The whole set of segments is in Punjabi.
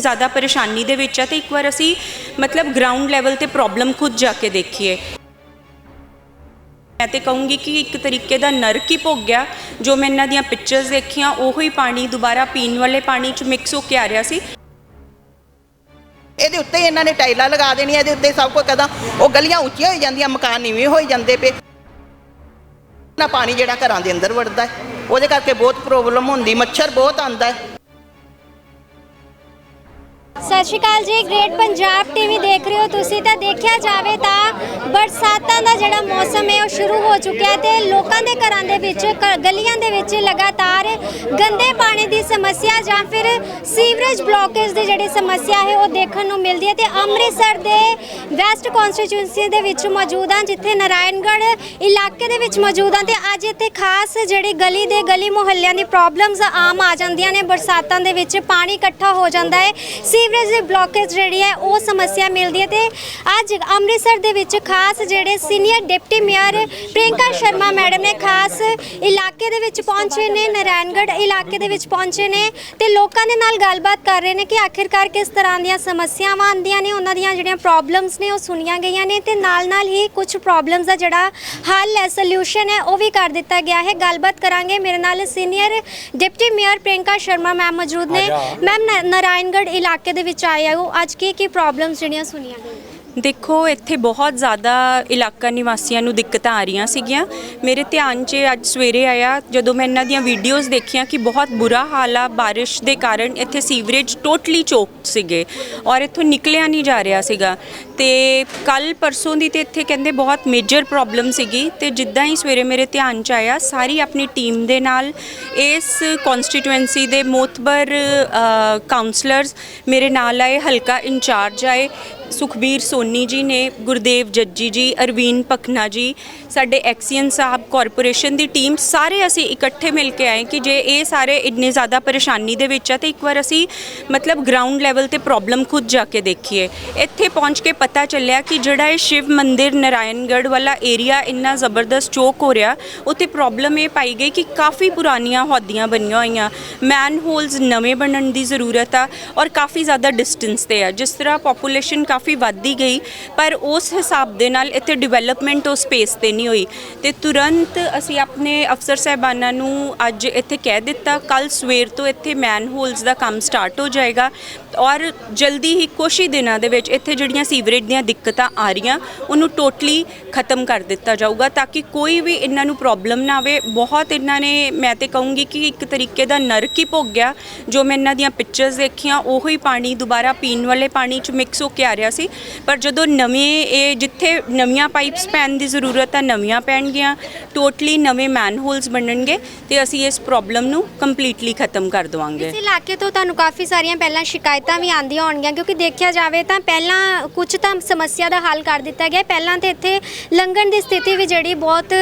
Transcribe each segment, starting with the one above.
ਜ਼ਿਆਦਾ ਪਰੇਸ਼ਾਨੀ ਦੇ ਵਿੱਚ ਆ ਤੇ ਇੱਕ ਵਾਰ ਅਸੀਂ ਮਤਲਬ ਗਰਾਊਂਡ ਲੈਵਲ ਤੇ ਪ੍ਰੋਬਲਮ ਖੁਦ ਜਾ ਕੇ ਦੇਖੀਏ। ਮੈਂ ਤੇ ਕਹੂੰਗੀ ਕਿ ਇੱਕ ਤਰੀਕੇ ਦਾ ਨਰਕ ਹੀ ਭੋਗ ਗਿਆ। ਜੋ ਮੈਂ ਇਹਨਾਂ ਦੀਆਂ ਪਿਕਚਰਸ ਦੇਖੀਆਂ, ਉਹੀ ਪਾਣੀ ਦੁਬਾਰਾ ਪੀਣ ਵਾਲੇ ਪਾਣੀ ਚ ਮਿਕਸ ਹੋ ਕੇ ਆ ਰਿਹਾ ਸੀ। ਇਹਦੇ ਉੱਤੇ ਹੀ ਇਹਨਾਂ ਨੇ ਟਾਈਲਾਂ ਲਗਾ ਦੇਣੀਆਂ, ਇਹਦੇ ਉੱਤੇ ਸਭ ਕੁਝ ਕਦਾ ਉਹ ਗਲੀਆਂ ਉੱਚੀਆਂ ਹੋਈ ਜਾਂਦੀਆਂ, ਮਕਾਨ ਨੀਵੇਂ ਹੋਈ ਜਾਂਦੇ ਪਏ। ਨਾ ਪਾਣੀ ਜਿਹੜਾ ਘਰਾਂ ਦੇ ਅੰਦਰ ਵੜਦਾ ਹੈ, ਉਹਦੇ ਕਰਕੇ ਬਹੁਤ ਪ੍ਰੋਬਲਮ ਹੁੰਦੀ, ਮੱਛਰ ਬਹੁਤ ਆਉਂਦਾ ਹੈ। ਸਤਿ ਸ਼੍ਰੀ ਅਕਾਲ ਜੀ ਗ੍ਰੇਟ ਪੰਜਾਬ ਟੀਵੀ ਦੇਖ ਰਹੇ ਹੋ ਤੁਸੀਂ, ਤਾਂ ਦੇਖਿਆ ਜਾਵੇ ਤਾਂ ਬਰਸਾਤਾਂ ਦਾ ਜਿਹੜਾ ਮੌਸਮ ਹੈ, ਉਹ ਸ਼ੁਰੂ ਹੋ ਚੁੱਕਿਆ ਹੈ ਤੇ ਲੋਕਾਂ ਦੇ ਘਰਾਂ ਦੇ ਵਿੱਚ ਕ- ਗਲੀਆਂ ਦੇ ਵਿੱਚ ਲਗਾਤਾਰ ਗੰਦੇ ਪਾਣੀ ਦੀ ਸਮੱਸਿਆ ਜਾਂ ਫਿਰ ਸੀਵਰੇਜ ਬਲੌਕੇਜ ਦੀ ਜਿਹੜੀ ਸਮੱਸਿਆ ਹੈ, ਉਹ ਦੇਖਣ ਨੂੰ ਮਿਲਦੀ ਹੈ ਤੇ ਅੰਮ੍ਰਿਤਸਰ ਦੇ ਵੈਸਟ ਕਨਸਟੀਚੁਐਂਸੀ ਦੇ ਵਿੱਚ ਮੌਜੂਦ ਹਾਂ, ਜਿੱਥੇ ਨਾਰਾਇਣਗੜ੍ਹ ਇਲਾਕੇ ਦੇ ਵਿੱਚ ਮੌਜੂਦ ਹਾਂ ਤੇ ਅੱਜ ਇੱਥੇ ਖਾਸ ਜਿਹੜੀ ਗਲੀ ਦੇ ਗਲੀ ਮੁਹੱਲਿਆਂ ਦੀ ਪ੍ਰੋਬਲਮਸ ਆਮ ਆ ਜਾਂਦੀਆਂ ਨੇ, ਬਰਸਾਤਾਂ ਦੇ ਵਿੱਚ ਪਾਣੀ ਇਕੱਠਾ ਹੋ ਜਾਂਦਾ ਹੈ, ਸੀਵਰੇਜ ਦੀ ਬਲੌਕੇਜ ਜਿਹੜੀ ਹੈ ਉਹ ਸਮੱਸਿਆ ਮਿਲਦੀ ਹੈ ਤੇ ਅੱਜ ਅੰਮ੍ਰਿਤਸਰ ਦੇ ਵਿੱਚ ਖਾਸ ਜਿਹੜੇ senior deputy mayor Priyanka Sharma madam ਨੇ ਖਾਸ ਇਲਾਕੇ ਦੇ ਵਿੱਚ ਪਹੁੰਚੇ ਨੇ ਨਾਰਾਇਣਗੜ੍ਹ ਇਲਾਕੇ ਦੇ ਵਿੱਚ ਪਹੁੰਚੇ ਨੇ ਤੇ ਲੋਕਾਂ ਦੇ ਨਾਲ ਗੱਲਬਾਤ ਕਰ ਰਹੇ ਨੇ ਕਿ ਆਖਿਰਕਾਰ ਕਿਸ ਤਰ੍ਹਾਂ ਦੀਆਂ ਸਮੱਸਿਆਵਾਂ ਆਉਂਦੀਆਂ ਨੇ ਉਹਨਾਂ ਦੀਆਂ ਜਿਹੜੀਆਂ ਪ੍ਰੋਬਲਮਸ ਨੇ ਉਹ ਸੁਣੀਆਂ ਗਈਆਂ ਨੇ ਤੇ ਨਾਲ ਨਾਲ ਹੀ ਕੁਝ ਪ੍ਰੋਬਲਮਸ ਦਾ ਜਿਹੜਾ ਹੱਲ ਹੈ ਸੋਲੂਸ਼ਨ ਹੈ ਉਹ ਵੀ ਕਰ ਦਿੱਤਾ ਗਿਆ ਹੈ। ਗੱਲਬਾਤ ਕਰਾਂਗੇ। ਮੇਰੇ ਨਾਲ senior deputy mayor Priyanka Sharma ma'am ਮੌਜੂਦ ਨੇ। ਮੈਮ ਨਾਰਾਇਣਗੜ੍ਹ ਇਲਾਕੇ ਦੇ ਵਿੱਚ ਆਏ ਹੋ ਅੱਜ ਕੀ ਕੀ ਪ੍ਰੋਬਲਮਸ ਜਿਹੜੀਆਂ ਸੁਣੀਆਂ ਗਈਆਂ? ਦੇਖੋ, ਇੱਥੇ ਬਹੁਤ ਜ਼ਿਆਦਾ ਇਲਾਕਾ ਨਿਵਾਸੀਆਂ ਨੂੰ ਦਿੱਕਤਾਂ ਆ ਰਹੀਆਂ ਸੀਗੀਆਂ। ਮੇਰੇ ਧਿਆਨ 'ਚ ਅੱਜ ਸਵੇਰੇ ਆਇਆ, ਜਦੋਂ ਮੈਂ ਇਹਨਾਂ ਦੀਆਂ ਵੀਡੀਓਜ਼ ਦੇਖੀਆਂ ਕਿ ਬਹੁਤ ਬੁਰਾ ਹਾਲ ਆ ਬਾਰਿਸ਼ ਦੇ ਕਾਰਨ ਇੱਥੇ ਸੀਵਰੇਜ ਟੋਟਲੀ ਚੋਕਡ ਸੀਗੇ ਔਰ ਇੱਥੋਂ ਨਿਕਲਿਆ ਨਹੀਂ ਜਾ ਰਿਹਾ ਸੀਗਾ। ਤੇ ਕੱਲ ਪਰਸੋਂ ਦੀ ਤੇ ਇੱਥੇ ਕਹਿੰਦੇ ਬਹੁਤ ਮੇਜਰ ਪ੍ਰੋਬਲਮ ਸੀਗੀ ਤੇ ਜਿੱਦਾਂ ਹੀ ਸਵੇਰੇ ਮੇਰੇ ਧਿਆਨ 'ਚ ਆਇਆ, ਸਾਰੀ ਆਪਣੀ ਟੀਮ ਦੇ ਨਾਲ ਇਸ ਕਨਸਟੀਟੂਐਂਸੀ ਦੇ ਮੋਤਬਰ ਕਾਉਂਸਲਰਸ ਮੇਰੇ ਨਾਲ ਆਏ, ਹਲਕਾ ਇੰਚਾਰਜ ਆਏ ਸੁਖਬੀਰ ਸੋਨੀ ਜੀ ਨੇ, ਗੁਰਦੇਵ ਜੱਜੀ ਜੀ, ਅਰਵੀਨ ਪਖਨਾ ਜੀ, ਸਾਡੇ ਐਕਸੀਅਨ ਸਾਹਿਬ ਕਾਰਪੋਰੇਸ਼ਨ ਦੀ ਟੀਮ, ਸਾਰੇ ਅਸੀਂ ਇਕੱਠੇ ਮਿਲ ਕੇ ਆਏ ਕਿ ਜੇ ਇਹ ਸਾਰੇ ਇੰਨੇ ਜ਼ਿਆਦਾ ਪਰੇਸ਼ਾਨੀ ਦੇ ਵਿੱਚ ਆ, ਤੇ ਇੱਕ ਵਾਰ ਅਸੀਂ ਮਤਲਬ ਗਰਾਊਂਡ ਲੈਵਲ ਤੇ ਪ੍ਰੋਬਲਮ ਖੁਦ ਜਾ ਕੇ ਦੇਖੀਏ। ਇੱਥੇ ਪਹੁੰਚ ਕੇ ਪਤਾ ਚੱਲਿਆ ਕਿ ਜਿਹੜਾ ਇਹ ਸ਼ਿਵ ਮੰਦਿਰ ਨਾਰਾਇਣਗੜ੍ਹ ਵਾਲਾ ਏਰੀਆ ਇੰਨਾ ਜ਼ਬਰਦਸਤ ਚੋਕ ਹੋ ਰਿਹਾ, ਉੱਥੇ ਪ੍ਰੋਬਲਮ ਇਹ ਪਾਈ ਗਈ ਕਿ ਕਾਫੀ ਪੁਰਾਣੀਆਂ ਹੌਦੀਆਂ ਬਣੀਆਂ ਹੋਈਆਂ। ਮੈਨ ਹੋਲਸ ਨਵੇਂ ਬਣਨ ਦੀ ਜ਼ਰੂਰਤ ਆ ਔਰ ਕਾਫੀ ਜ਼ਿਆਦਾ ਡਿਸਟੈਂਸ ਤੇ ਆ। ਜਿਸ ਤਰ੍ਹਾਂ ਪੋਪੂਲੇਸ਼ਨ ਕਾਫੀ ਵੱਧਦੀ ਗਈ, ਪਰ ਉਸ ਹਿਸਾਬ ਦੇ ਨਾਲ ਇੱਥੇ ਡਿਵੈਲਪਮੈਂਟ ਉਹ ਸਪੇਸ ਤੇ ਨਹੀਂ ਹੋਈ। ਤੇ ਤੁਰੰਤ ਅਸੀਂ ਆਪਣੇ ਅਫਸਰ ਸਾਹਿਬਾਨਾਂ ਨੂੰ ਅੱਜ ਇੱਥੇ ਕਹਿ ਦਿੱਤਾ ਕੱਲ ਸਵੇਰ ਤੋਂ ਇੱਥੇ ਮੈਨ ਹੋਲਸ ਦਾ ਕੰਮ ਸਟਾਰਟ ਹੋ ਜਾਏਗਾ ਔਰ ਜਲਦੀ ਹੀ ਕੁਛ ਹੀ ਦਿਨਾਂ ਦੇ ਵਿੱਚ ਇੱਥੇ ਜਿਹੜੀਆਂ ਸੀਵਰੇਜ ਦੀਆਂ ਦਿੱਕਤਾਂ ਆ ਰਹੀਆਂ, ਉਹਨੂੰ ਟੋਟਲੀ ਖਤਮ ਕਰ ਦਿੱਤਾ ਜਾਊਗਾ ਤਾਂ ਕਿ ਕੋਈ ਵੀ ਇਹਨਾਂ ਨੂੰ ਪ੍ਰੋਬਲਮ ਨਾ ਆਵੇ। ਬਹੁਤ ਇਹਨਾਂ ਨੇ, ਮੈਂ ਤੇ ਕਹੂੰਗੀ ਕਿ ਇੱਕ ਤਰੀਕੇ ਦਾ ਨਰਕ ਹੀ ਭੋਗ ਗਿਆ, ਜੋ ਮੈਂ ਇਹਨਾਂ ਦੀਆਂ ਪਿਕਚਰਸ ਦੇਖੀਆਂ ਉਹੀ ਪਾਣੀ ਦੁਬਾਰਾ ਪੀਣ ਵਾਲੇ ਪਾਣੀ ਚ ਮਿਕਸ ਹੋ ਕੇ ਆ ਰਿਹਾ ਸੀ। ਪਰ ਜਦੋਂ ਨਵੇਂ ਇਹ ਜਿੱਥੇ ਨਵੀਆਂ ਪਾਈਪਸ ਪੈਣ ਦੀ ਜ਼ਰੂਰਤ ਆ ਨਵੀਆਂ ਪੈਣਗੀਆਂ ਟੋਟਲੀ ਨਵੇਂ ਮੈਨ ਹੋਲਸ ਬਣਨਗੇ ਤੇ ਅਸੀਂ ਇਸ ਪ੍ਰੋਬਲਮ ਨੂੰ ਕੰਪਲੀਟਲੀ ਖਤਮ ਕਰ ਦਵਾਂਗੇ। ਇਸ ਇਲਾਕੇ ਤੋਂ ਤੁਹਾਨੂੰ ਕਾਫੀ ਸਾਰੀਆਂ ਪਹਿਲਾਂ ਸ਼ਿਕਾਇਤਾਂ ਵੀ ਆਉਂਦੀਆਂ ਹੋਣਗੀਆਂ ਕਿਉਂਕਿ ਦੇਖਿਆ ਜਾਵੇ ਤਾਂ ਪਹਿਲਾਂ ਕੁਝ ਤਾਂ ਸਮੱਸਿਆ ਦਾ ਹੱਲ ਕਰ ਦਿੱਤਾ ਗਿਆ। ਪਹਿਲਾਂ ਤੇ ਇੱਥੇ ਲੰਘਣ ਦੀ ਸਥਿਤੀ ਵੀ ਜਿਹੜੀ ਬਹੁਤ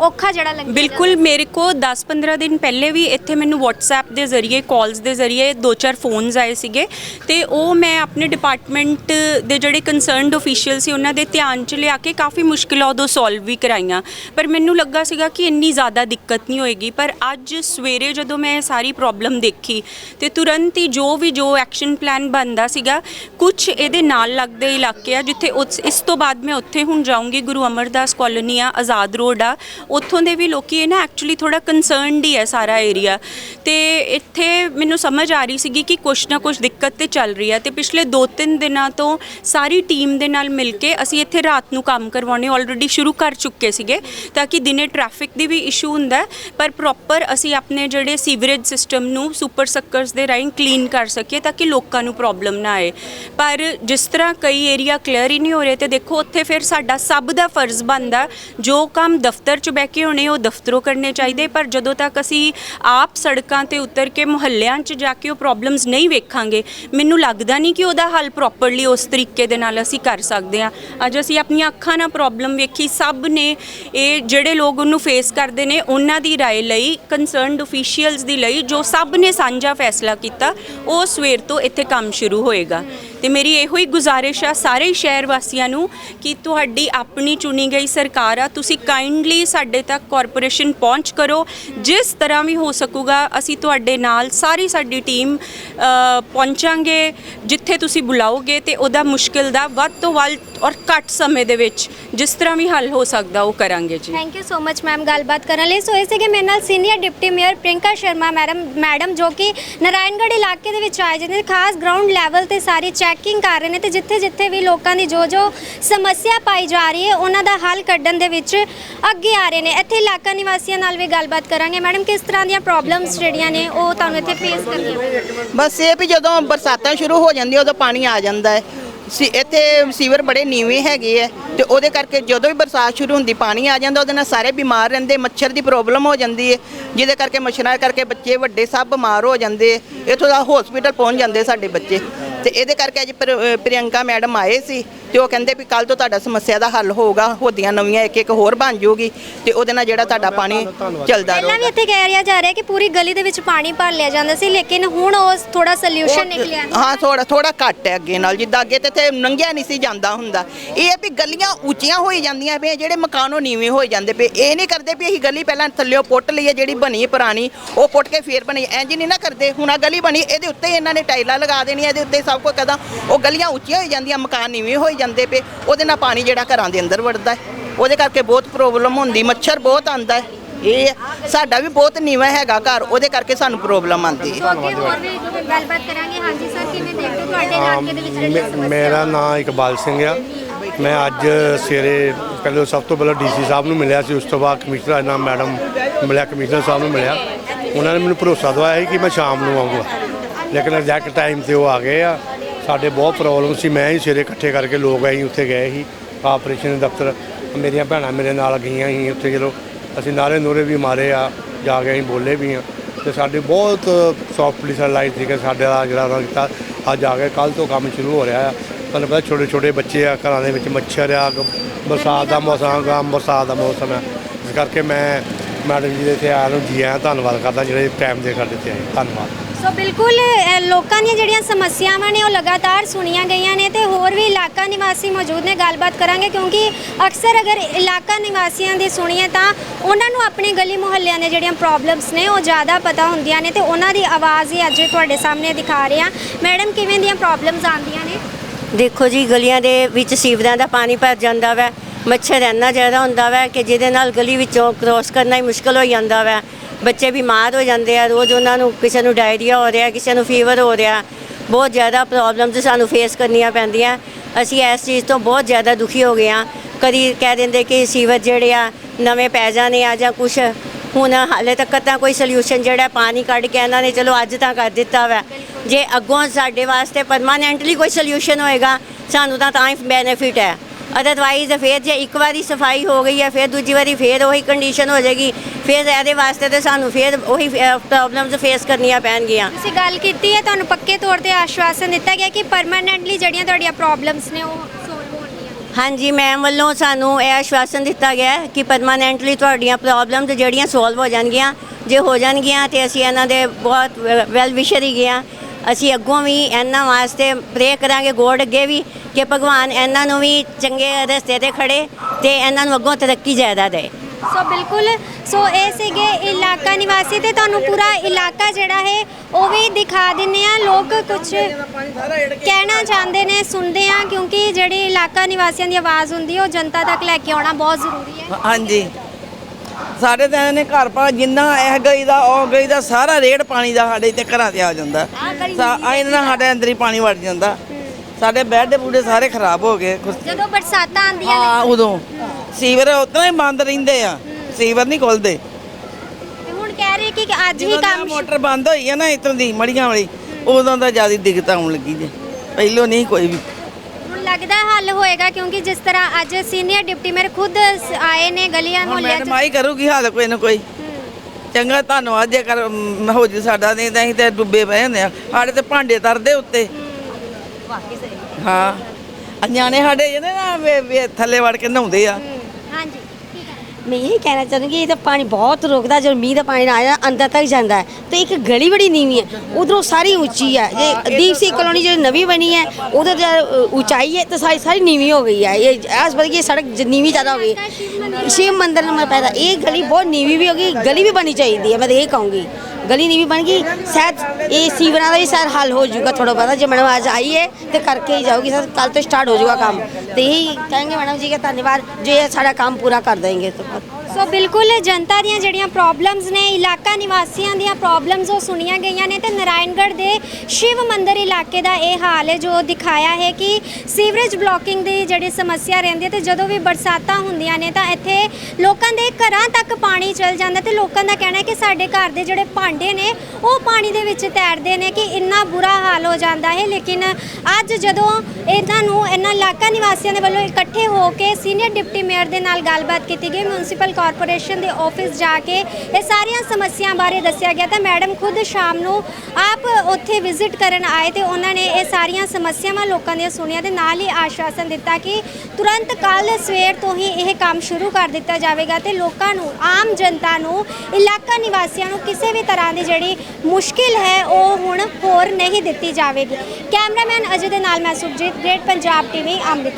ਔਖਾ ਜਿਹੜਾ ਲੱਗਦਾ ਬਿਲਕੁਲ ਮੇਰੇ ਕੋ 10-15 ਦਿਨ ਪਹਿਲੇ ਵੀ ਇੱਥੇ ਮੈਨੂੰ WhatsApp ਦੇ ਜ਼ਰੀਏ ਕਾਲਸ ਦੇ ਜ਼ਰੀਏ ਦੋ ਚਾਰ ਫੋਨਸ ਆਏ ਸੀਗੇ ਤੇ ਉਹ ਮੈਂ ਆਪਣੇ ਡਿਪਾਰਟਮੈਂਟ ਦੇ ਜਿਹੜੇ ਕੰਸਰਨਡ ਅਫੀਸ਼ੀਅਲ ਸੀ, ਉਹਨਾਂ ਦੇ ਧਿਆਨ 'ਚ ਲਿਆ ਕੇ ਕਾਫੀ ਮੁਸ਼ਕਿਲਾਂ ਉਦੋਂ ਸੋਲਵ ਵੀ ਕਰਾਈਆਂ। ਪਰ ਮੈਨੂੰ ਲੱਗਾ ਸੀਗਾ ਕਿ ਇੰਨੀ ਜ਼ਿਆਦਾ ਦਿੱਕਤ ਨਹੀਂ ਹੋਏਗੀ। ਪਰ ਅੱਜ ਸਵੇਰੇ ਜਦੋਂ ਮੈਂ ਇਹ ਸਾਰੀ ਪ੍ਰੋਬਲਮ ਦੇਖੀ ਤੇ ਤੁਰੰਤ ਹੀ ਜੋ ਵੀ ਜੋ ਐਕਸ਼ਨ ਪਲਾਨ ਬਣਦਾ ਸੀਗਾ ਕੁਝ ਇਹਦੇ ਨਾਲ ਲੱਗਦੇ ਇਲਾਕੇ ਆ, ਜਿੱਥੇ ਉਸ- ਇਸ ਤੋਂ ਬਾਅਦ ਮੈਂ ਉੱਥੇ ਹੁਣ ਜਾਊਂਗੀ, ਗੁਰੂ ਅਮਰਦਾਸ ਕਾਲੋਨੀ ਆ, ਆਜ਼ਾਦ ਰੋਡ ਆ। ਉੱਥੋਂ ਦੇ ਵੀ ਲੋਕੀ ਇਹ ਨਾ ਐਕਚੁਅਲੀ ਥੋੜਾ ਕੰਸਰਨਡ ਹੀ ਹੈ ਸਾਰਾ ਏਰੀਆ ਤੇ ਇੱਥੇ ਮੈਨੂੰ ਸਮਝ ਆ ਰਹੀ ਸੀਗੀ ਕਿ ਕੁਛ ਨਾ ਕੁਛ ਦਿੱਕਤ ਤੇ ਚੱਲ ਰਹੀ ਆ। ਤੇ ਪਿਛਲੇ 2-3 ਦਿਨਾਂ ਤੋਂ ਸਾਰੀ ਟੀਮ ਦੇ ਨਾਲ ਮਿਲ ਕੇ ਅਸੀਂ ਇੱਥੇ ਰਾਤ ਨੂੰ ਕੰਮ ਕਰਵਾਉਣੇ ਆਲਰੇਡੀ ਸ਼ੁਰੂ ਕਰ ਚੁੱਕੇ ਸੀਗੇ ਤਾਂ ਕਿ ਦਿਨੇ ਟ੍ਰੈਫਿਕ ਦੀ ਵੀ ਇਸ਼ੂ ਹੁੰਦਾ ਹੈ, ਪਰ ਪ੍ਰੋਪਰ ਅਸੀਂ ਆਪਣੇ ਜਿਹੜੇ ਸੀਵਰੇਜ ਸਿਸਟਮ ਨੂੰ ਸੁਪਰ ਸਕਰਸ ਦੇ ਰਾਹੀਂ ਕਲੀਨ ਕਰ ਸਕੀਏ ਤਾਂ ਕਿ ਲੋਕਾਂ ਨੂੰ ਪ੍ਰੋਬਲਮ ਨਾ ਆਏ। ਪਰ ਜਿਸ ਤਰ੍ਹਾਂ ਕਈ ਏਰੀਆ ਕਲੀਅਰ ਹੀ ਨਹੀਂ ਹੋ ਰਹੇ ਤੇ ਦੇਖੋ ਉੱਥੇ ਫਿਰ ਸਾਡਾ ਸਭ ਦਾ ਫਰਜ਼ ਬਣਦਾ ਜੋ ਕੰਮ ਦਫ਼ਤਰ 'ਚ ਬਹਿ ਕੇ ਹੋਣੇ ਉਹ ਦਫ਼ਤਰੋਂ ਕਰਨੇ ਚਾਹੀਦੇ ਪਰ ਜਦੋਂ ਤੱਕ ਅਸੀਂ ਆਪ ਸੜਕਾਂ ਤੇ ਉਤਰ ਕੇ ਮੁਹੱਲਿਆਂ 'ਚ ਜਾ ਕੇ ਉਹ ਪ੍ਰੋਬਲਮਸ ਨਹੀਂ ਵੇਖਾਂਗੇ ਮੈਨੂੰ ਲੱਗਦਾ ਨਹੀਂ ਕਿ ਉਹਦਾ ਹੱਲ ਪ੍ਰੋਪਰਲੀ ਉਸ ਤਰੀਕੇ ਦੇ ਨਾਲ ਅਸੀਂ ਕਰ ਸਕਦੇ ਹਾਂ ਅੱਜ ਅਸੀਂ ਆਪਣੀਆਂ ਅੱਖਾਂ ਨਾਲ ਪ੍ਰੋਬਲਮ ਵੇਖੀ ਸਭ ਨੇ ਇਹ ਜਿਹੜੇ ਲੋਕ ਉਹਨੂੰ ਫੇਸ ਕਰਦੇ ਨੇ ਉਹਨਾਂ ਦੀ رائے ਲਈ ਕੰਸਰਨਡ ਅਫੀਸ਼ੀਅਲਸ ਦੀ ਲਈ ਜੋ ਸਭ ਨੇ ਸਾਂਝਾ ਫੈਸਲਾ ਕੀਤਾ ਉਹ ਸਵੇਰ ਤੋਂ ਇੱਥੇ ਕੰਮ ਸ਼ੁਰੂ ਹੋਏਗਾ ਤੇ ਮੇਰੀ ਇਹੋ ਹੀ ਗੁਜ਼ਾਰਿਸ਼ ਆ ਸਾਰੇ ਸ਼ਹਿਰ ਵਾਸੀਆਂ ਨੂੰ ਕਿ ਤੁਹਾਡੀ ਆਪਣੀ ਚੁਣੀ ਗਈ ਸਰਕਾਰ ਆ, ਤੁਸੀਂ ਕਾਈਂਡਲੀ ਸਾਡੇ ਤੱਕ ਕਾਰਪੋਰੇਸ਼ਨ ਪਹੁੰਚ ਕਰੋ। ਜਿਸ ਤਰ੍ਹਾਂ ਵੀ ਹੋ ਸਕੂਗਾ, ਅਸੀਂ ਤੁਹਾਡੇ ਨਾਲ ਸਾਰੀ ਸਾਡੀ ਟੀਮ ਪਹੁੰਚਾਂਗੇ, ਜਿੱਥੇ ਤੁਸੀਂ ਬੁਲਾਓਗੇ ਤੇ ਉਹਦਾ ਮੁਸ਼ਕਿਲ ਦਾ ਵੱਧ ਤੋਂ ਵੱਧ ਔਰ ਘੱਟ ਸਮੇਂ ਦੇ ਵਿੱਚ ਜਿਸ ਤਰ੍ਹਾਂ ਵੀ ਹੱਲ ਹੋ ਸਕਦਾ, ਉਹ ਕਰਾਂਗੇ ਜੀ। Thank you so much ma'am ਗੱਲਬਾਤ ਕਰਨ ਲਈ। ਸੋ ਇਹ ਸੀਗੇ ਮੇਰੇ ਨਾਲ senior deputy mayor Priyanka Sharma madam madam ਜੋ ਕਿ ਨਾਰਾਇਣਗੜ੍ਹ ਇਲਾਕੇ ਦੇ ਵਿੱਚ ਆਏ ਜਿਹਨਾਂ ਨੇ ਖਾਸ ਗਰਾਊਂਡ ਲੈਵਲ ਤੇ ਸਾਰੀ ਚੈਕਿੰਗ ਕਰ ਰਹੇ ਨੇ ਤੇ ਜਿੱਥੇ ਜਿੱਥੇ ਵੀ ਲੋਕਾਂ ਦੀ ਜੋ ਜੋ ਸਮੱਸਿਆ ਪਾਈ ਜਾ ਰਹੀ ਹੈ, ਉਹਨਾਂ ਦਾ ਹੱਲ ਕੱਢਣ ਦੇ ਵਿੱਚ ਅੱਗੇ ਆ ਰਹੇ ਨੇ। ਇੱਥੇ ਇਲਾਕਾ ਨਿਵਾਸੀਆਂ ਨਾਲ ਵੀ ਗੱਲਬਾਤ ਕਰਾਂਗੇ। ਮੈਡਮ, ਕਿਸ ਤਰ੍ਹਾਂ ਦੀਆਂ ਪ੍ਰੋਬਲਮਸ ਜਿਹੜੀਆਂ ਨੇ, ਉਹ ਤੁਹਾਨੂੰ ਇੱਥੇ ਫੇਸ ਕਰਨੀਆਂ ਬਸ ਇਹ ਵੀ ਜਦੋਂ ਬਰਸਾਤਾਂ ਸ਼ੁਰੂ ਹੋ ਜਾਂਦੀਆਂ, ਉਦੋਂ ਪਾਣੀ ਆ ਜਾਂਦਾ ਹੈ। ਸੀ, ਇੱਥੇ ਸੀਵਰ ਬੜੇ ਨੀਵੇਂ ਹੈਗੇ ਆ ਤੇ ਉਹਦੇ ਕਰਕੇ ਜਦੋਂ ਵੀ ਬਰਸਾਤ ਸ਼ੁਰੂ ਹੁੰਦੀ, ਪਾਣੀ ਆ ਜਾਂਦਾ, ਉਹਦੇ ਨਾਲ ਸਾਰੇ ਬਿਮਾਰ ਰਹਿੰਦੇ, ਮੱਛਰ ਦੀ ਪ੍ਰੋਬਲਮ ਹੋ ਜਾਂਦੀ ਹੈ। ਜਿਹਦੇ ਕਰਕੇ, ਮੱਛਰਾਂ ਕਰਕੇ ਬੱਚੇ ਵੱਡੇ, ਸਭ ਬਿਮਾਰ ਹੋ ਜਾਂਦੇ ਇੱਥੋਂ ਦਾ ਹਸਪੀਟਲ ਪਹੁੰਚ ਜਾਂਦੇ ਸਾਡੇ ਬੱਚੇ। ਤੇ ਇਹਦੇ ਕਰਕੇ ਅੱਜ ਪ੍ਰ- ਪ੍ਰਿਯੰਕਾ ਮੈਡਮ ਆਏ ਸੀ ਤੇ ਉਹ ਕਹਿੰਦੇ ਵੀ ਕੱਲ ਤੋਂ ਤੁਹਾਡਾ ਸਮੱਸਿਆ ਦਾ ਹੱਲ ਹੋਊਗਾ ਹੋਦੀਆਂ ਨਵੀਆਂ ਇੱਕ ਇੱਕ ਹੋਰ ਬਣ ਜਾਊਗੀ ਤੇ ਉਹਦੇ ਨਾਲ ਜਿਹੜਾ ਤੁਹਾਡਾ ਪਾਣੀ ਚੱਲਦਾ ਪਹਿਲਾਂ ਵੀ ਰਹੂਗਾ। ਇੱਥੇ ਕਹਿ ਰਿਹਾ ਜਾ ਰਿਹਾ ਕਿ ਪੂਰੀ ਗਲੀ ਦੇ ਵਿੱਚ ਪਾਣੀ ਭਰ ਲਿਆ ਜਾਂਦਾ ਸੀ ਲੇਕਿਨ ਹੁਣ ਉਹ ਥੋੜਾ ਸੋਲੂਸ਼ਨ ਨਿਕਲਿਆ। ਹਾਂ ਥੋੜਾ ਥੋੜਾ ਘੱਟ ਹੈ ਅੱਗੇ ਨਾਲ ਜਿੱਦਾਂ ਅੱਗੇ ਤੇ ਇੱਥੇ ਨੰਗਿਆ ਨਹੀਂ ਸੀ ਜਾਂਦਾ ਹੁੰਦਾ। ਇਹ ਹੈ ਵੀ ਗਲੀਆਂ ਉੱਚੀਆਂ ਹੋਈ ਜਾਂਦੀਆਂ ਪਈਆਂ ਜਿਹੜੇ ਮਕਾਨ ਉਹ ਨੀਵੇਂ ਹੋਈ ਜਾਂਦੇ ਪਏ। ਇਹ ਨਹੀਂ ਕਰਦੇ ਵੀ ਅਸੀਂ ਗਲੀ ਪਹਿਲਾਂ ਥੱਲੇੋਂ ਪੁੱਟ ਲਈਏ ਜਿਹੜੀ ਬਣੀ ਪੁਰਾਣੀ ਉਹ ਪੁੱਟ ਕੇ ਫੇਰ ਬਣੀ। ਇੰਜ ਨਹੀਂ ਨਾ ਕਰਦੇ ਹੁਣ ਆ ਗਲੀ ਬਣੀ ਇਹਦੇ ਉੱਤੇ ਹੀ ਇਹਨਾਂ ਨੇ ਟਾਈਲਾਂ ਲਗਾ ਦੇਣੀਆਂ ਇਹਦੇ ਉੱਤੇ ਸਭ ਕੁਝ ਕਦਾ ਉਹ ਗਲੀਆਂ ਉੱਚੀਆਂ ਹੋਈ ਜਾਂਦੀਆਂ ਮਕਾਨ ਨੀਵੇਂ ਹੋਈ ਜਾਂਦੇ ਪਏ ਉਹਦੇ ਨਾਲ ਪਾਣੀ ਜਿਹੜਾ ਘਰਾਂ ਦੇ ਅੰਦਰ ਵੜਦਾ ਹੈ। ਉਹਦੇ ਕਰਕੇ ਬਹੁਤ ਪ੍ਰੋਬਲਮ ਹੁੰਦੀ ਮੱਛਰ ਬਹੁਤ ਆਂਦਾ ਹੈ। ਇਹ ਹੈ। ਸਾਡਾ ਵੀ ਬਹੁਤ ਨੀਵਾਂ ਹੈਗਾ ਘਰ ਉਹਦੇ ਕਰਕੇ ਸਾਨੂੰ ਪ੍ਰੋਬਲਮ ਆਂਦੀ ਹੈ। ਸੋ ਅੱਗੇ ਹੋਰ ਵੀ ਗੱਲਬਾਤ ਕਰਾਂਗੇ ਹਾਂਜੀ ਸਰ ਕਿਵੇਂ ਦੇਖਦੇ ਹੋ? ਤੁਹਾਡੇ ਇਲਾਕੇ ਦੇ ਵਿੱਚ ਜਿਹੜੀਆਂ ਮੇ- ਸਮੱਸਿਆ ਮੇਰਾ ਨਾਮ ਇਕਬਾਲ ਸਿੰਘ ਆ। ਮੈਂ ਅੱਜ ਸਵੇਰੇ ਪਹਿਲਾਂ ਸਭ ਤੋਂ ਪਹਿਲਾਂ ਡੀਸੀ ਸਾਹਿਬ ਨੂੰ ਮਿਲਿਆ ਸੀ ਉਸ ਤੋਂ ਬਾਅਦ ਕਮਿਸ਼ਨਰ ਨਾਮ ਮੈਡਮ ਮਿਲਿਆ ਕਮਿਸ਼ਨਰ ਸਾਹਿਬ ਨੂੰ ਮਿਲਿਆ। ਉਹਨਾਂ ਨੇ ਮੈਨੂੰ ਭਰੋਸਾ ਦਵਾਇਆ ਸੀ ਕਿ ਮੈਂ ਸ਼ਾਮ ਨੂੰ ਆਊਂਗਾ। ਲੇਕਿਨ ਐਗਜ਼ੈਕਟ ਟਾਈਮ ਤੇ ਉਹ ਆ ਗਏ ਆ। ਸਾਡੇ ਬਹੁਤ ਪ੍ਰੋਬਲਮ ਸੀ। ਮੈਂ ਹੀ ਸਵੇਰੇ ਇਕੱਠੇ ਕਰਕੇ ਲੋਕ ਆਏ ਉੱਥੇ ਗਏ ਸੀ। ਆਪਰੇਸ਼ਨ ਦਫ਼ਤਰ। ਮੇਰੀਆਂ ਭੈਣਾਂ ਮੇਰੇ ਨਾਲ ਗਈਆਂ ਸੀ ਉੱਥੇ ਚਲੋ ਅਸੀਂ ਨਾਰੇ ਨੂਰੇ ਵੀ ਮਾਰੇ ਆ, ਜਾ ਕੇ ਅਸੀਂ ਬੋਲੇ ਵੀ ਆ। ਤੇ ਸਾਡੇ ਬਹੁਤ ਸੌਫਟ ਪੁਲਿਸ ਲਾਈਟ ਸੀ ਕਿ ਸਾਡੇ ਦਾ ਜਿਹੜਾ ਉਹਨਾਂ ਕੀਤਾ। ਅੱਜ ਆ ਕੇ ਕੱਲ ਤੋਂ ਕੰਮ ਸ਼ੁਰੂ ਹੋ ਰਿਹਾ ਆ। ਤੁਹਾਨੂੰ ਪਤਾ ਛੋਟੇ ਛੋਟੇ ਬੱਚੇ ਆ, ਘਰਾਂ ਦੇ ਵਿੱਚ ਮੱਛਰ ਆ, ਗ- ਬਰਸਾਤ ਦਾ ਮੌਸਮ ਆ, ਬਰਸਾਤ ਦਾ ਮੌਸਮ ਆ। ਇਸ ਕਰਕੇ ਮੈਂ ਮੈਡਮ ਜੀ ਦੇ ਇੱਥੇ ਆਇਆ ਨੂੰ ਜੀ ਆਇਆਂ ਧੰਨਵਾਦ ਕਰਦਾ, ਜਿਹੜੇ ਟਾਈਮ ਦੇ ਕਰ ਦਿੱਤੇ ਆਏ। ਧੰਨਵਾਦ। ਸੋ ਬਿਲਕੁਲ ਲੋਕਾਂ ਦੀਆਂ ਜਿਹੜੀਆਂ ਸਮੱਸਿਆਵਾਂ ਨੇ, ਉਹ ਲਗਾਤਾਰ ਸੁਣੀਆਂ ਗਈਆਂ ਨੇ ਤੇ ਹੋਰ ਵੀ ਇਲਾਕਾ ਨਿਵਾਸੀ ਮੌਜੂਦ ਨੇ, ਗੱਲਬਾਤ ਕਰਾਂਗੇ ਕਿਉਂਕਿ ਅਕਸਰ ਅਗਰ ਇਲਾਕਾ ਨਿਵਾਸੀਆਂ ਦੀ ਸੁਣੀਏ ਤਾਂ ਉਹਨਾਂ ਨੂੰ ਆਪਣੇ ਗਲੀ ਮੁਹੱਲਿਆਂ ਦੇ ਜਿਹੜੀਆਂ ਪ੍ਰੋਬਲਮਸ ਨੇ, ਉਹ ਜ਼ਿਆਦਾ ਪਤਾ ਹੁੰਦੀਆਂ ਨੇ ਤੇ ਉਹਨਾਂ ਦੀ ਆਵਾਜ਼ ਹੀ ਅੱਜ ਤੁਹਾਡੇ ਸਾਹਮਣੇ ਦਿਖਾ ਰਹੇ ਆ ਮੈਡਮ, ਕਿਵੇਂ ਦੀਆਂ ਪ੍ਰੋਬਲਮਸ ਆਉਂਦੀਆਂ ਨੇ? ਦੇਖੋ ਜੀ, ਗਲੀਆਂ ਦੇ ਵਿੱਚ ਸੀਵਰਾਂ ਦਾ ਪਾਣੀ ਭਰ ਜਾਂਦਾ ਵੈ, ਮੱਛਰ ਇੰਨਾ ਜ਼ਿਆਦਾ ਹੁੰਦਾ ਵੈ ਕਿ ਜਿਹਦੇ ਨਾਲ ਗਲੀ ਵਿੱਚੋਂ ਕ੍ਰੋਸ ਕਰਨਾ ਹੀ ਮੁਸ਼ਕਲ ਹੋ ਜਾਂਦਾ ਵੈ। ਬੱਚੇ ਬਿਮਾਰ ਹੋ ਜਾਂਦੇ ਆ, ਰੋਜ਼ ਉਹਨਾਂ ਨੂੰ ਕਿਸੇ ਨੂੰ ਡਾਇਰੀਆ ਹੋ ਰਿਹਾ, ਕਿਸੇ ਨੂੰ ਫੀਵਰ ਹੋ ਰਿਹਾ, ਬਹੁਤ ਜ਼ਿਆਦਾ ਪ੍ਰੋਬਲਮਸ ਸਾਨੂੰ ਫੇਸ ਕਰਨੀਆਂ ਪੈਂਦੀਆਂ। ਅਸੀਂ ਇਸ ਚੀਜ਼ ਤੋਂ ਬਹੁਤ ਜ਼ਿਆਦਾ ਦੁਖੀ ਹੋ ਗਏ ਆ ਕਦੀ ਕਹਿ ਦਿੰਦੇ ਕਿ ਸੀਵਰ ਜਿਹੜੇ ਆ, ਨਵੇਂ ਪੈ ਜਾਣੇ ਆ ਜਾਂ ਕੁਛ, ਹੁਣ ਹਾਲੇ ਤੱਕ ਤਾਂ ਕੋਈ ਸੋਲੂਸ਼ਨ ਜਿਹੜਾ ਪਾਣੀ ਕੱਢ ਕੇ ਇਹਨਾਂ ਨੇ ਚਲੋ ਅੱਜ ਤਾਂ ਕਰ ਦਿੱਤਾ ਵਾ। ਜੇ ਅੱਗੋਂ ਸਾਡੇ ਵਾਸਤੇ ਪਰਮਾਨੈਂਟਲੀ ਕੋਈ ਸੋਲੂਸ਼ਨ ਹੋਏਗਾ, ਸਾਨੂੰ ਤਾਂ ਤਾਂ ਹੀ ਬੈਨੀਫਿਟ ਹੈ। ਅਦਰਵਾਈਜ਼ ਫਿਰ ਜੇ ਇੱਕ ਵਾਰੀ ਸਫ਼ਾਈ ਹੋ ਗਈ ਹੈ ਫਿਰ ਦੂਜੀ ਵਾਰੀ ਫਿਰ ਉਹੀ ਕੰਡੀਸ਼ਨ ਹੋ ਜਾਏਗੀ। ਫਿਰ ਇਹਦੇ ਵਾਸਤੇ ਤੇ ਸਾਨੂੰ ਫਿਰ ਉਹੀ ਪ੍ਰੋਬਲਮਸ ਫੇਸ ਕਰਨੀਆਂ ਪੈਣਗੀਆਂ। ਤੁਸੀਂ ਗੱਲ ਕੀਤੀ ਹੈ ਤੁਹਾਨੂੰ ਪੱਕੇ ਤੌਰ ਤੇ ਆਸ਼ਵਾਸਨ ਦਿੱਤਾ ਗਿਆ ਕਿ ਪਰਮਾਨੈਂਟਲੀ ਜਿਹੜੀਆਂ ਤੁਹਾਡੀਆਂ ਪ੍ਰੋਬਲਮਸ ਨੇ ਉਹ ਹਾਂਜੀ ਮੈਮ ਵੱਲੋਂ ਸਾਨੂੰ ਇਹ ਆਸ਼ਵਾਸਨ ਦਿੱਤਾ ਗਿਆ ਹੈ ਕਿ ਪਰਮਾਨੈਂਟਲੀ ਤੁਹਾਡੀਆਂ ਪ੍ਰੋਬਲਮਸ ਜਿਹੜੀਆਂ ਸੋਲਵ ਹੋ ਜਾਣਗੀਆਂ। ਜੇ ਹੋ ਜਾਣਗੀਆਂ ਤੇ ਅਸੀਂ ਇਹਨਾਂ ਦੇ ਬਹੁਤ ਵੈਲ ਵਿਸ਼ਰ ਹੀ ਗਿਆ ਅਸੀਂ ਅੱਗੋਂ ਵੀ ਇਹਨਾਂ ਵਾਸਤੇ ਪ੍ਰੇ ਕਰਾਂਗੇ ਗੋਡ ਅੱਗੇ ਵੀ ਕਿ ਭਗਵਾਨ ਇਹਨਾਂ ਨੂੰ ਵੀ ਚੰਗੇ ਰਸਤੇ ਤੇ ਖੜੇ ਤੇ ਇਹਨਾਂ ਨੂੰ ਅੱਗੋਂ ਤਰੱਕੀ ਜ਼ਿਆਦਾ ਦੇ। ਸੋ ਬਿਲਕੁਲ। ਸੋ ਇਹ ਸੀਗੇ ਇਲਾਕਾ ਨਿਵਾਸੀ ਤੇ ਤੁਹਾਨੂੰ ਪੂਰਾ ਇਲਾਕਾ ਜਿਹੜਾ ਹੈ ਉਹ ਵੀ ਦਿਖਾ ਦਿੰਨੇ ਆ ਲੋਕ ਕੁਝ ਕਹਿਣਾ ਚਾਹੁੰਦੇ ਨੇ ਸੁਣਦੇ ਆ ਕਿਉਂਕਿ ਜਿਹੜੀ ਇਲਾਕਾ ਨਿਵਾਸੀਆਂ ਦੀ ਆਵਾਜ਼ ਹੁੰਦੀ ਹੈ ਉਹ ਜਨਤਾ ਤੱਕ ਲੈ ਕੇ ਆਉਣਾ ਬਹੁਤ ਜ਼ਰੂਰੀ ਹੈ। ਹਾਂਜੀ। ਸਾਡੇ ਤਾਂ ਇਹਨੇ ਘਰ ਪਾ ਜਿੰਨਾ ਇਹ ਗਈ ਦਾ ਉਹ ਗਈ ਦਾ ਸਾਰਾ ਰੇੜ ਪਾਣੀ ਦਾ ਸਾਡੇ ਤੇ ਘਰਾਂ ਤੇ ਆ ਜਾਂਦਾ। ਆ ਇਹਨਾਂ ਨਾਲ ਸਾਡੇ ਅੰਦਰ ਹੀ ਪਾਣੀ ਵੜ ਜਾਂਦਾ। ਸਾਡੇ ਬੈੱਡ ਬੂਡੇ ਸਾਰੇ ਖਰਾਬ ਹੋ ਗਏ ਜਦੋਂ ਬਰਸਾਤਾਂ ਆਉਂਦੀਆਂ ਹਾਂ ਉਦੋਂ। ਸੀਵਰ ਉਤਨਾ ਹੀ ਬੰਦ ਰਹਿੰਦੇ ਆ ਸੀਵਰ ਨਹੀਂ ਖੁੱਲਦੇ। ਤੇ ਹੁਣ ਕਹਿ ਰਹੇ ਕਿ ਅੱਜ ਹੀ ਦੀ ਕੰਮ ਮੋਟਰ ਬੰਦ ਹੋਈ ਹੈ ਨਾ ਇਤੋਂ ਦੀ ਮੜੀਆਂ ਵਾਲੀ ਉਦੋਂ ਦਾ ਜ਼ਿਆਦਾ ਦਿੱਕਤ ਆਉਣ ਲੱਗੀ ਜੇ। ਪਹਿਲੋਂ ਨਹੀਂ ਕੋਈ ਵੀ। ਲੱਗਦਾ ਹੱਲ ਹੋਏਗਾ ਕਿਉਂਕਿ ਜਿਸ ਤਰ੍ਹਾਂ ਅੱਜ ਸੀਨੀਅਰ ਡਿਪਟੀ ਮੇਰੇ ਖੁਦ ਸ- ਆਏ ਨੇ ਗਲੀਆਂ ਹੁਣ ਮੁਹੱਲਿਆਂ ਮੈਡਮ 'ਚ। ਆਈ ਕਰੂਗੀ ਹਾਲ ਕੋਈ ਨਾ ਕੋਈ। ਚੰਗਾ ਧੰਨਵਾਦ ਜੇ ਕਰ ਮ, ਹੋ ਜੀ ਸਾਡਾ ਨਹੀਂ ਤਾਂ ਅਸੀਂ ਤੇ ਡੁੱਬੇ ਪਏ ਹੁੰਦੇ ਆ। ਸਾਡੇ ਤੇ ਭਾਂਡੇ ਤਰਦੇ ਉੱਤੇ। ਹਾਂ। ਆ ਨਿਆਣੇ ਸਾਡੇ ਜਿਹਨੇ ਨਾ ਵੇ- ਵੇ ਥੱਲੇ ਵੜ ਕੇ ਨਹਾਉਂਦੇ ਆ। ਮੈਂ ਇਹ ਕਹਿਣਾ ਚਾਹਾਂਗੀ ਇਹ ਤਾਂ ਪਾਣੀ ਬਹੁਤ ਰੁਕਦਾ ਜਦੋਂ ਮੀਂਹ ਦਾ ਪਾਣੀ ਆਇਆ ਅੰਦਰ ਤੱਕ ਜਾਂਦਾ ਹੈ। ਤੇ ਇੱਕ ਗਲੀ ਬੜੀ ਨੀਵੀਂ ਹੈ ਉਧਰੋਂ ਸਾਰੀ ਉੱਚੀ ਹੈ। ਜੇ ਦੀਪ ਸਿੰਘ ਕਲੋਨੀ ਜਿਹੜੀ ਨਵੀਂ ਬਣੀ ਹੈ ਉਧਰ ਉਚਾਈ ਹੈ ਤਾਂ ਸਾਰੀ ਸਾਰੀ ਨੀਵੀਂ ਹੋ ਗਈ ਹੈ। ਇਹ ਆਸ ਬਲ ਕਿ ਸੜਕ ਨੀਵੀਂ ਜ਼ਿਆਦਾ ਹੋ ਗਈ ਸ਼ਿਵ ਮੰਦਰ ਨੰਬਰ ਪੈਦਾ ਇਹ ਗਲੀ ਬਹੁਤ ਨੀਵੀਂ ਵੀ ਹੋ ਗਈ ਗਲੀ ਵੀ ਬਣੀ ਚਾਹੀਦੀ ਹੈ ਮੈਂ ਇਹ ਕਹੂੰਗੀ। ਗਲੀ ਨਹੀਂ ਵੀ ਬਣ ਗਈ। ਸ਼ਾਇਦ ਇਹ ਸੀਵਰਾਂ ਦਾ ਵੀ ਸਰ ਹੱਲ ਹੋ ਜਾਊਗਾ ਥੋੜਾ ਬਹੁਤਾ। ਜੇ ਮੈਡਮ ਅੱਜ ਆਈ ਹੈ ਤੇ ਕਰਕੇ ਹੀ ਜਾਊਗੀ। ਸਰ ਕੱਲ ਤੋਂ ਸਟਾर्ट ਹੋ ਜਾਊਗਾ ਕੰਮ। ਤੇ ਇਹੀ ਕਹਾਂਗੇ ਮੈਡਮ ਜੀ ਦਾ ਧੰਨਵਾਦ। ਜੇ ਸਾਡਾ ਕੰਮ ਪੂਰਾ ਕਰ ਦੇਣਗੇ ਤਾਂ ਸੋ ਬਿਲਕੁਲ ਜਨਤਾ ਦੀਆਂ ਜਿਹੜੀਆਂ ਪ੍ਰੋਬਲਮਸ ਨੇ, ਇਲਾਕਾ ਨਿਵਾਸੀਆਂ ਦੀਆਂ ਪ੍ਰੋਬਲਮਸ ਉਹ ਸੁਣੀਆਂ ਗਈਆਂ ਨੇ ਤੇ ਨਾਰਾਇਣਗੜ੍ਹ ਦੇ ਸ਼ਿਵ ਮੰਦਰ ਇਲਾਕੇ ਦਾ ਇਹ ਹਾਲ ਹੈ, ਜੋ ਦਿਖਾਇਆ ਹੈ ਕਿ ਸੀਵਰੇਜ ਬਲੋਕਿੰਗ ਦੀ ਜਿਹੜੀ ਸਮੱਸਿਆ ਰਹਿੰਦੀ ਹੈ ਤੇ ਜਦੋਂ ਵੀ ਬਰਸਾਤਾਂ ਹੁੰਦੀਆਂ ਨੇ ਤਾਂ ਇੱਥੇ ਲੋਕਾਂ ਦੇ ਘਰਾਂ ਤੱਕ ਪਾਣੀ ਚਲ ਜਾਂਦਾ ਤੇ ਲੋਕਾਂ ਦਾ ਕਹਿਣਾ ਹੈ ਕਿ ਸਾਡੇ ਘਰ ਦੇ ਜਿਹੜੇ ਭਾਂਡੇ ਨੇ, ਉਹ ਪਾਣੀ ਦੇ ਵਿੱਚ ਤੈਰਦੇ ਨੇ ਕਿ ਇੰਨਾ ਬੁਰਾ ਹਾਲ ਹੋ ਜਾਂਦਾ ਹੈ। ਲੇਕਿਨ ਅੱਜ ਜਦੋਂ ਇਹਨਾਂ ਨੂੰ ਇਹਨਾਂ ਇਲਾਕਾ ਨਿਵਾਸੀਆਂ ਦੇ ਵੱਲੋਂ ਇਕੱਠੇ ਹੋ ਕੇ ਸੀਨੀਅਰ ਡਿਪਟੀ ਮੇਅਰ ਦੇ ਨਾਲ ਗੱਲਬਾਤ ਕੀਤੀ ਗਈ ਮਿਊਨਿਸਪਲ ਕਾਰਪੋਰੇਸ਼ਨ ਦੇ ਆਫਿਸ ਜਾ ਕੇ ਇਹ ਸਾਰੀਆਂ ਸਮੱਸਿਆ ਬਾਰੇ ਦੱਸਿਆ ਗਿਆ ਤਾਂ ਮੈਡਮ ਖੁਦ ਸ਼ਾਮ ਨੂੰ ਆਪ ਉੱਥੇ ਵਿਜ਼ਿਟ ਕਰਨ ਆਏ ਤੇ ਉਹਨਾਂ ਨੇ ਇਹ ਸਾਰੀਆਂ ਸਮੱਸਿਆਵਾਂ ਲੋਕਾਂ ਦੀਆਂ ਸੁਣੀਆਂ ਤੇ ਨਾਲ ਹੀ ਆਸ਼ਵਾਸਨ ਦਿੱਤਾ ਕਿ ਤੁਰੰਤ ਕੱਲ ਸਵੇਰ ਤੋਂ ਹੀ ਇਹ ਕੰਮ ਸ਼ੁਰੂ ਕਰ ਦਿੱਤਾ ਜਾਵੇਗਾ ਤੇ ਲੋਕਾਂ ਨੂੰ, ਆਮ ਜਨਤਾ ਨੂੰ, ਇਲਾਕਾ ਨਿਵਾਸੀਆਂ ਨੂੰ ਕਿਸੇ ਵੀ ਤਰ੍ਹਾਂ ਦੀ ਜਿਹੜੀ ਮੁਸ਼ਕਿਲ ਹੈ ਉਹ ਹੁਣ ਹੋਰ ਨਹੀਂ ਦਿੱਤੀ ਜਾਵੇਗੀ। ਕੈਮਰਾਮੈਨ ਅਜੇ ਦੇ ਨਾਲ ਮੈਂ ਸੁਖਜੀਤ ਗ੍ਰੇਟ ਪੰਜਾਬ ਟੀਵੀ, ਅੰਮ੍ਰਿਤਸਰ।